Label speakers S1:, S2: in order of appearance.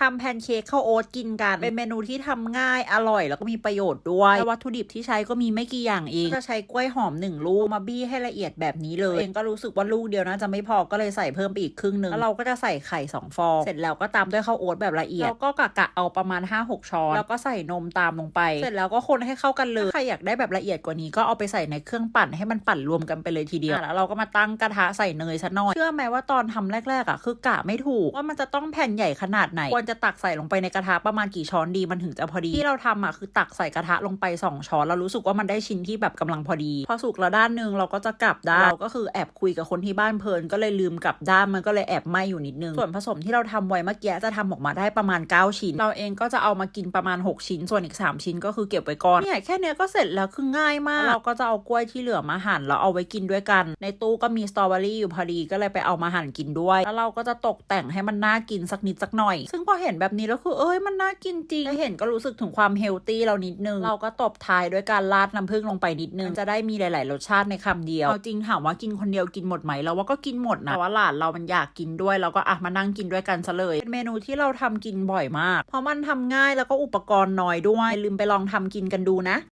S1: ทำแพนเค้กข้าวโอ๊ตกินกัน เป็นเมนูที่ทำง่ายอร่อย แล้วก็มีประโยชน์ด้วยและวัตถุดิบที่ใช้ก็มีไม่กี่อย่างเองจะใช้กล้วยหอมหนึ่งลูกมาบี้ให้ละเอียดแบบนี้เลยเองก็รู้สึกว่าลูกเดียวน่าจะไม่พอก็เลยใส่เพิ่มไปอีกครึ่งหนึ่งแล้วเราก็จะใส่ไข่สองฟองเสร็จแล้วก็ตามด้วยข้าวโอ๊ตแบบละเอียดแล้วก็กะกะเอาประมาณ 5-6 ช้อน แล้วก็ใส่นมตามลงไป เสร็จแล้วก็คนให้เข้ากันเลยถ้าใครอยากได้แบบละเอียดกว่านี้ก็เอาไปใส่ในเครื่องปั่นให้มันปั่นรวมกันไปเลยทีเดียวอะแล้วเราก็มาตั้งกระทะใส่เนยซะหน่อยเชื่อไหมว่าตอนทำแรกๆอะคือกะไม่ถูกว่ามันจะต้องแผ่นใหญ่ขนาดไหนควรจะตักใส่ลงไปในกระทะประมาณกี่ช้อนดีมันถึงจะพอดีที่เราทำอะคือตักใส่กระทะลงไปสองช้อนเรารู้สึกว่ามันได้ชิ้นที่แบบกำลังพอดี พอสุกแล้วด้านหนึงเราก็จะกลับด้านเราก็คือแอบคุยกับคนที่บ้านเพลิน ก็เลยลืมกลับด้านมันก็เลยแอบไหมอยู่นิดนึงส่วนผสมที่เราทำไว้เมื่อกี้จะทำออกมาได้ประมาณ 9 ชิ้น เราเองก็จะเอามากินประมาณ 6 ชิ้น ส่วนอีก 3 ชิ้นก็คือเก็บไว้ก่อนเนี่ยแค่เนี้ยก็เสร็จแล้วคือง่ายมาก เราก็จะเอากล้วยที่เหลือมาหั่นแล้วเอาไว้กินด้วยกัน ในตู้ก็มีสตรอเบอรี่อยู่พอดีก็เลยไปเอามาหั่นกินด้วย แล้วเราก็จะตกแต่งให้มันน่ากินสักนิดสักหน่อย ซึ่งพอเห็นแบบนี้แล้วคือเอ้ยมันน่ากินจริงแล้วเห็นก็รู้สึกถึงความเฮลตี้เรานิดนึง เราก็ตบท้ายด้วยการราดน้ำผึ้งลงไปนิดนึง จะได้มีหลาย ๆ รสชาติในคำเดียวเอาจริงถามว่ากินคนเดียวกินหมดไหมเราว่าก็กินหมดนะแต่ว่าหลานเรามันอยากกินด้วยเราก็อะมานั่งกินด้วยกันซะเลยเป็นเมนูที่เราทำกินบ่อยมาก เพราะมันทำง่ายแล้วก็อุปกรณ์น้อยด้วยอย่าลืมไปลองทำกินกันดูนะ